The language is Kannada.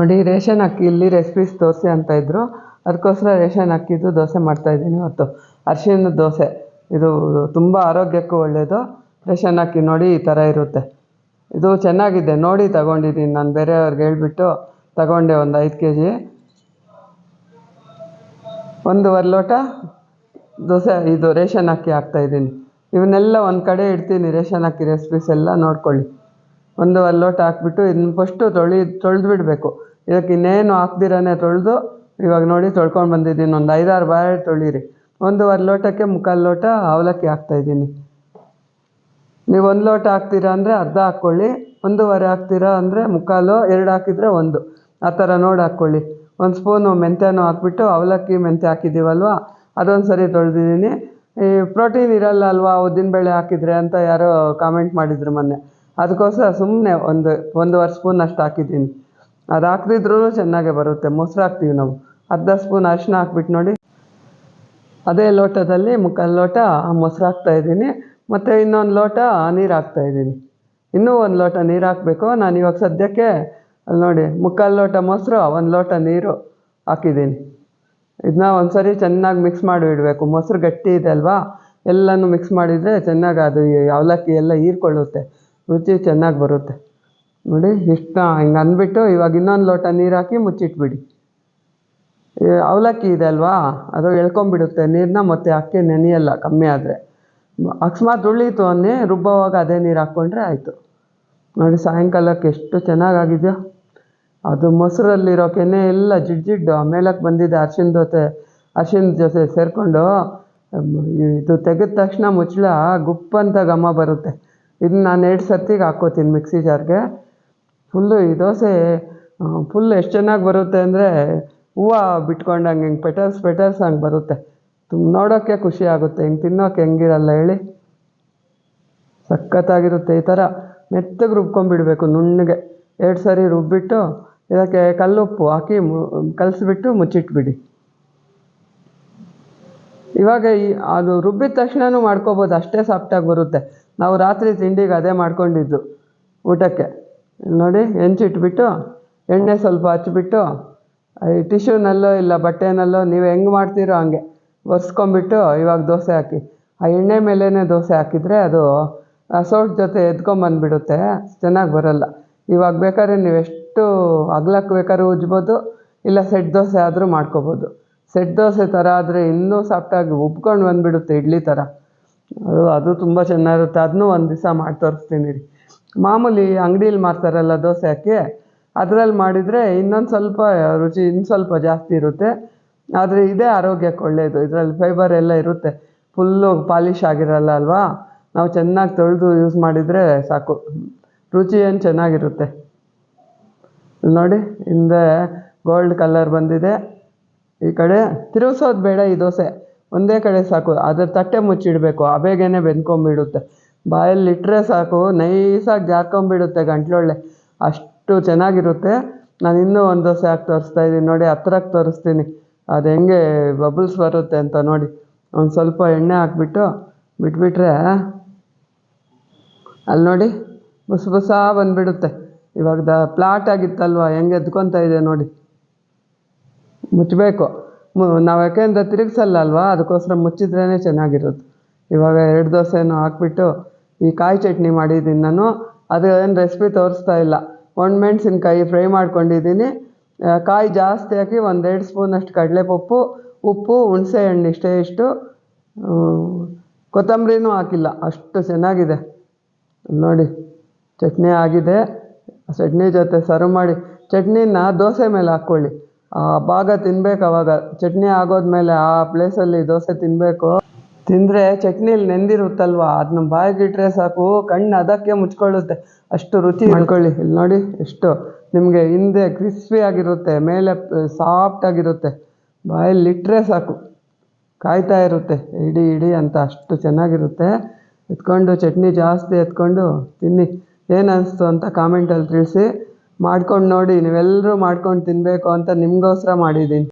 ನೋಡಿ, ರೇಷನ್ ಅಕ್ಕಿ ಇಲ್ಲಿ ರೆಸಿಪೀಸ್ ದೋಸೆ ಅಂತ ಇದ್ದರು ಅದಕ್ಕೋಸ್ಕರ ರೇಷನ್ ಅಕ್ಕಿದು ದೋಸೆ ಮಾಡ್ತಾಯಿದ್ದೀನಿ ಇವತ್ತು. ಅರಿಶಿಣದ ದೋಸೆ. ಇದು ತುಂಬ ಆರೋಗ್ಯಕ್ಕೂ ಒಳ್ಳೆಯದು ರೇಷನ್ ಅಕ್ಕಿ ನೋಡಿ ಈ ಥರ ಇರುತ್ತೆ. ಇದು ಚೆನ್ನಾಗಿದೆ. ನೋಡಿ ತಗೊಂಡಿದ್ದೀನಿ. ನಾನು ಬೇರೆಯವ್ರಿಗೆ ಹೇಳ್ಬಿಟ್ಟು ತಗೊಂಡೆ ಒಂದು ಐದು ಕೆ ಜಿ ಒಂದೂವರೆ ಲೋಟ ದೋಸೆ, ಇದು ರೇಷನ್ ಅಕ್ಕಿ ಹಾಕ್ತಾಯಿದ್ದೀನಿ ಇವನ್ನೆಲ್ಲ ಒಂದು ಕಡೆ ಇಡ್ತೀನಿ ರೇಷನ್ ಅಕ್ಕಿ ರೆಸಿಪೀಸ್ ಎಲ್ಲ ನೋಡ್ಕೊಳ್ಳಿ. ಒಂದೂವರೆ ಲೋಟ ಹಾಕ್ಬಿಟ್ಟು ಇದನ್ನ ಫಸ್ಟು ತೊಳಿ ತೊಳೆದು ಬಿಡಬೇಕು ಇದಕ್ಕೆ ಇನ್ನೇನು ಹಾಕ್ದಿರನೇ ತೊಳೆದು ಇವಾಗ ನೋಡಿ ತೊಳ್ಕೊಂಡು ಬಂದಿದ್ದೀನಿ. ಒಂದು ಐದಾರು ಬಾರಿ ತೊಳೀರಿ. ಒಂದೂವರೆ ಲೋಟಕ್ಕೆ ಮುಕ್ಕಾಲು ಲೋಟ ಅವಲಕ್ಕಿ ಹಾಕ್ತಾಯಿದ್ದೀನಿ ನೀವು ಒಂದು ಲೋಟ ಹಾಕ್ತೀರಾ ಅಂದರೆ ಅರ್ಧ ಹಾಕ್ಕೊಳ್ಳಿ. ಒಂದೂವರೆ ಹಾಕ್ತೀರಾ ಅಂದರೆ ಮುಕ್ಕಾಲು, ಎರಡು ಹಾಕಿದರೆ ಒಂದು. ಆ ಥರ ನೋಡಿ ಹಾಕ್ಕೊಳ್ಳಿ. ಒಂದು ಸ್ಪೂನು ಮೆಂತ್ಯನೂ ಹಾಕ್ಬಿಟ್ಟು ಅವಲಕ್ಕಿ ಮೆಂತ್ಯ ಹಾಕಿದ್ದೀವಲ್ವ ಅದೊಂದು ಸರಿ ತೊಳೆದಿದ್ದೀನಿ. ಈ ಪ್ರೋಟೀನ್ ಇರಲ್ಲ ಅಲ್ವಾ? ಉದ್ದಿನಬೇಳೆ ಹಾಕಿದರೆ ಅಂತ ಯಾರೋ ಕಾಮೆಂಟ್ ಮಾಡಿದ್ರು ಮೊನ್ನೆ. ಅದಕ್ಕೋಸ್ಕರ ಸುಮ್ಮನೆ ಒಂದು, ಒಂದೂವರೆ ಸ್ಪೂನ್ ಅಷ್ಟು ಹಾಕಿದ್ದೀನಿ. ಅದು ಹಾಕ್ದಿದ್ರೂ ಚೆನ್ನಾಗೇ ಬರುತ್ತೆ. ಮೊಸರು ಹಾಕ್ತೀವಿ ನಾವು. ಅರ್ಧ ಸ್ಪೂನ್ ಅರಿಶಿನ ಹಾಕ್ಬಿಟ್ಟು ನೋಡಿ. ಅದೇ ಲೋಟದಲ್ಲಿ ಮುಕ್ಕಾಲು ಲೋಟ ಮೊಸರು ಹಾಕ್ತಾಯಿದ್ದೀನಿ ಮತ್ತು ಇನ್ನೊಂದು ಲೋಟ ನೀರು ಹಾಕ್ತಾಯಿದ್ದೀನಿ ಇನ್ನೂ ಒಂದು ಲೋಟ ನೀರು ಹಾಕಬೇಕು. ನಾನು ಇವಾಗ ಸದ್ಯಕ್ಕೆ ಅಲ್ಲಿ ನೋಡಿ, ಮುಕ್ಕಾಲು ಲೋಟ ಮೊಸರು, ಒಂದು ಲೋಟ ನೀರು ಹಾಕಿದ್ದೀನಿ. ಇದನ್ನ ಒಂದು ಸರಿ ಚೆನ್ನಾಗಿ ಮಿಕ್ಸ್ ಮಾಡಿ ಇಡಬೇಕು. ಮೊಸರು ಗಟ್ಟಿ ಇದೆ ಅಲ್ವಾ? ಎಲ್ಲನೂ ಮಿಕ್ಸ್ ಮಾಡಿದರೆ ಚೆನ್ನಾಗಿ ಅದು ಅವಲಕ್ಕಿ ಎಲ್ಲ ಹೀರ್ಕೊಳ್ಳುತ್ತೆ. ರುಚಿ ಚೆನ್ನಾಗಿ ಬರುತ್ತೆ. ನೋಡಿ, ಇಷ್ಟು. ಹಿಂಗೆ ಅಂದ್ಬಿಟ್ಟು ಇವಾಗ ಇನ್ನೊಂದು ಲೋಟ ನೀರು ಹಾಕಿ ಮುಚ್ಚಿಟ್ಬಿಡಿ. ಅವಲಕ್ಕಿ ಇದೆ ಅಲ್ವಾ? ಅದು ಎಳ್ಕೊಂಬಿಡುತ್ತೆ ನೀರನ್ನ ಮತ್ತೆ ಅಕ್ಕಿ ನೆನೆಯಲ್ಲ, ಕಮ್ಮಿ ಆದರೆ. ಅಕಸ್ಮಾತ್ ಉಳೀತು ಅನ್ನಿ ರುಬ್ಬೋವಾಗ ಅದೇ ನೀರು ಹಾಕ್ಕೊಂಡ್ರೆ ಆಯಿತು. ನೋಡಿ, ಸಾಯಂಕಾಲಕ್ಕೆ ಎಷ್ಟು ಚೆನ್ನಾಗಾಗಿದೆಯೋ. ಅದು ಮೊಸರಲ್ಲಿರೋ ಕೆನೆ ಎಲ್ಲ ಜಿಡ್ ಜಿಡ್ಡು ಮೇಲಕ್ಕೆ ಬಂದಿದೆ ಅರ್ಶಿನ ಜೊತೆ ಅರ್ಶಿನ ಜೊತೆ ಸೇರಿಕೊಂಡು. ಇದು ತೆಗೆದ ತಕ್ಷಣ ಮುಚ್ಚಳ ಗುಪ್ಪಂತ ಘಮ ಬರುತ್ತೆ. ಇದನ್ನ ನಾನು ಎರಡು ಸರ್ತಿಗೆ ಹಾಕ್ಕೋತೀನಿ ಮಿಕ್ಸಿ ಜಾರ್ಗೆ. ಫುಲ್ಲು ಈ ದೋಸೆ ಫುಲ್ ಎಷ್ಟು ಚೆನ್ನಾಗಿ ಬರುತ್ತೆ ಅಂದರೆ ಹೂವು ಬಿಟ್ಕೊಂಡಂಗೆ ಹಿಂಗೆ ಪೆಟಲ್ಸ್ ಪೆಟಲ್ಸ್ ಹಂಗೆ ಬರುತ್ತೆ. ತುಂಬ ನೋಡೋಕ್ಕೆ ಖುಷಿ ಆಗುತ್ತೆ. ಹಿಂಗೆ ತಿನ್ನೋಕೆ ಹೆಂಗಿರಲ್ಲ ಹೇಳಿ. ಸಖತ್ತಾಗಿರುತ್ತೆ ಈ ಥರ ಮೆತ್ತಗೆ ರುಬ್ಕೊಂಬಿಡಬೇಕು ನುಣ್ಣಗೆ. ಎರಡು ಸರಿ ರುಬ್ಬಿಟ್ಟು ಇದಕ್ಕೆ ಕಲ್ಲುಪ್ಪು ಹಾಕಿ ಮು, ಕಲಸ್ಬಿಟ್ಟು ಮುಚ್ಚಿಟ್ಬಿಡಿ. ಇವಾಗ ಈ, ಅದು ರುಬ್ಬಿದ ತಕ್ಷಣವೂ ಮಾಡ್ಕೋಬೋದು. ಅಷ್ಟೇ ಸಾಫ್ಟಾಗಿ ಬರುತ್ತೆ. ನಾವು ರಾತ್ರಿ ತಿಂಡಿಗೆ ಅದೇ ಮಾಡ್ಕೊಂಡಿದ್ದು ಊಟಕ್ಕೆ. ನೋಡಿ ಹೆಂಚಿಟ್ಬಿಟ್ಟು ಎಣ್ಣೆ ಸ್ವಲ್ಪ ಹಚ್ಬಿಟ್ಟು ಈ ಟಿಶ್ಯೂನಲ್ಲೋ ಇಲ್ಲ ಬಟ್ಟೆನಲ್ಲೋ ನೀವು ಹೆಂಗೆ ಮಾಡ್ತೀರೋ ಹಂಗೆ ಒರೆಸ್ಕೊಂಬಿಟ್ಟು ಇವಾಗ ದೋಸೆ ಹಾಕಿ. ಆ ಎಣ್ಣೆ ಮೇಲೇ ದೋಸೆ ಹಾಕಿದರೆ ಅದು ಸೋಟ್ ಜೊತೆ ಎದ್ಕೊಂಬಂದ್ಬಿಡುತ್ತೆ ಚೆನ್ನಾಗಿ ಬರೋಲ್ಲ. ಇವಾಗ ಬೇಕಾದ್ರೆ ನೀವು ಎಷ್ಟು ಅಗ್ಲಕ್ಕೆ ಬೇಕಾದ್ರೂ ಉಜ್ಬೋದು, ಇಲ್ಲ ಸೆಟ್ ದೋಸೆ ಆದರೂ ಮಾಡ್ಕೋಬೋದು. ಸೆಟ್ ದೋಸೆ ಥರ ಆದರೆ ಇನ್ನೂ ಸಾಫ್ಟಾಗಿ ಉಬ್ಕೊಂಡು ಬಂದುಬಿಡುತ್ತೆ ಇಡ್ಲಿ ಥರ ಅದು ಅದು ತುಂಬ ಚೆನ್ನಾಗಿರುತ್ತೆ. ಅದನ್ನೂ ಒಂದು ದಿವಸ ಮಾಡಿ ತೋರಿಸ್ತೀನಿ ರೀ ಮಾಮೂಲಿ ಅಂಗಡಿಲಿ ಮಾರ್ತಾರಲ್ಲ ದೋಸೆ ಹಾಕಿ, ಅದ್ರಲ್ಲಿ ಮಾಡಿದರೆ ಇನ್ನೊಂದು ಸ್ವಲ್ಪ ರುಚಿ ಇನ್ನು ಸ್ವಲ್ಪ ಜಾಸ್ತಿ ಇರುತ್ತೆ. ಆದರೆ ಇದೇ ಆರೋಗ್ಯಕ್ಕೆ ಒಳ್ಳೆಯದು ಇದರಲ್ಲಿ ಫೈಬರ್ ಎಲ್ಲ ಇರುತ್ತೆ. ಫುಲ್ಲು ಪಾಲಿಶ್ ಆಗಿರಲ್ಲ ಅಲ್ವಾ? ನಾವು ಚೆನ್ನಾಗಿ ತೊಳೆದು ಯೂಸ್ ಮಾಡಿದರೆ ಸಾಕು. ರುಚಿ ಏನು ಚೆನ್ನಾಗಿರುತ್ತೆ? ನೋಡಿ, ಹಿಂದೆ ಗೋಲ್ಡ್ ಕಲರ್ ಬಂದಿದೆ. ಈ ಕಡೆ ತಿರುಗಿಸೋದು ಬೇಡ ಈ ದೋಸೆ. ಒಂದೇ ಕಡೆ ಸಾಕು. ಅದ್ರ ತಟ್ಟೆ ಮುಚ್ಚಿಡಬೇಕು. ಆಬೇಗೇನೆ ಬೆಂದ್ಕೊಂಬಿಡುತ್ತೆ. ಬಾಯಲ್ಲಿ ಇಟ್ಟರೆ ಸಾಕು, ನೈಸಾಗಿ ಜಾರ್ಕೊಂಬಿಡುತ್ತೆ ಗಂಟ್ಲೊಳ್ಳೆ. ಅಷ್ಟು ಚೆನ್ನಾಗಿರುತ್ತೆ. ನಾನು ಇನ್ನೂ ಒಂದು ದೋಸೆ ಹಾಕಿ ತೋರಿಸ್ತಾ ಇದ್ದೀನಿ ನೋಡಿ ಹತ್ರಕ್ಕೆ ತೋರಿಸ್ತೀನಿ. ಅದು ಹೆಂಗೆ ಬಬಲ್ಸ್ ಬರುತ್ತೆ ಅಂತ ನೋಡಿ. ಒಂದು ಸ್ವಲ್ಪ ಎಣ್ಣೆ ಹಾಕ್ಬಿಟ್ಟು ಬಿಟ್ಬಿಟ್ರೆ ಅಲ್ಲಿ ನೋಡಿ, ಬುಸ್ ಬುಸಾ ಬಂದುಬಿಡುತ್ತೆ. ಇವಾಗ ದ ಪ್ಲಾಟ್ ಆಗಿತ್ತಲ್ವ, ಹೆಂಗೆ ಎದ್ಕೊತಾ ಇದೆ ನೋಡಿ. ಮುಚ್ಚಬೇಕು ನಾವು ಯಾಕೆಂದ್ರೆ ತಿರುಗಿಸಲ್ಲ ಅಲ್ವಾ, ಅದಕ್ಕೋಸ್ಕರ ಮುಚ್ಚಿದ್ರೇ ಚೆನ್ನಾಗಿರೋದು ಇವಾಗ ಎರಡು ದೋಸೆನೂ ಹಾಕ್ಬಿಟ್ಟು ಈ ಕಾಯಿ ಚಟ್ನಿ ಮಾಡಿದ್ದೀನಿ ನಾನು. ಅದು ಏನು ರೆಸಿಪಿ ತೋರಿಸ್ತಾ ಇಲ್ಲ. ಒಣಮೆಣ್ಸಿನ್ಕಾಯಿ ಫ್ರೈ ಮಾಡ್ಕೊಂಡಿದ್ದೀನಿ. ಕಾಯಿ ಜಾಸ್ತಿ ಹಾಕಿ ಒಂದೆರಡು ಸ್ಪೂನಷ್ಟು ಕಡಲೆಪಪ್ಪು, ಉಪ್ಪು, ಹುಣಸೆ ಹಣ್ಣು ಇಷ್ಟೇ ಇಷ್ಟು. ಕೊತ್ತಂಬರಿನೂ ಹಾಕಿಲ್ಲ. ಅಷ್ಟು ಚೆನ್ನಾಗಿದೆ. ನೋಡಿ, ಚಟ್ನಿ ಆಗಿದೆ. ಚಟ್ನಿ ಜೊತೆ ಸರ್ವ್ ಮಾಡಿ. ಚಟ್ನಿನ ದೋಸೆ ಮೇಲೆ ಹಾಕ್ಕೊಳ್ಳಿ. ಆ, ಭಾಗ ತಿನ್ಬೇಕು ಅವಾಗ. ಚಟ್ನಿ ಆಗೋದ್ಮೇಲೆ ಆ ಪ್ಲೇಸಲ್ಲಿ ದೋಸೆ ತಿನ್ನಬೇಕು ತಿಂದರೆ ಚಟ್ನಿಲಿ ನೆಂದಿರುತ್ತಲ್ವ? ಅದನ್ನ ಬಾಯಿಗಿಟ್ರೆ ಸಾಕು. ಕಣ್ಣು ಅದಕ್ಕೆ ಮುಚ್ಕೊಳ್ಳುತ್ತೆ. ಅಷ್ಟು ರುಚಿ ಮಾಡ್ಕೊಳ್ಳಿ. ಇಲ್ಲಿ ನೋಡಿ, ಎಷ್ಟು ನಿಮಗೆ ಹಿಂದೆ ಕ್ರಿಸ್ಪಿ ಆಗಿರುತ್ತೆ, ಮೇಲೆ ಸಾಫ್ಟ್ ಆಗಿರುತ್ತೆ. ಬಾಯಲ್ಲಿ ಇಟ್ಟರೆ ಸಾಕು. ಕಾಯ್ತಾ ಇರುತ್ತೆ. ಇಡಿ ಇಡಿ ಅಂತ ಅಷ್ಟು ಚೆನ್ನಾಗಿರುತ್ತೆ. ಎತ್ಕೊಂಡು, ಚಟ್ನಿ ಜಾಸ್ತಿ ಎತ್ಕೊಂಡು ತಿನ್ನಿ. ಏನು ಅನಿಸ್ತು ಅಂತ ಕಾಮೆಂಟಲ್ಲಿ ತಿಳಿಸಿ. ಮಾಡ್ಕೊಂಡು ನೋಡಿ ನೀವೆಲ್ಲರೂ ಮಾಡ್ಕೊಂಡು ತಿನ್ನಬೇಕು ಅಂತ ನಿಮಗೋಸ್ಕರ ಮಾಡಿದ್ದೀನಿ.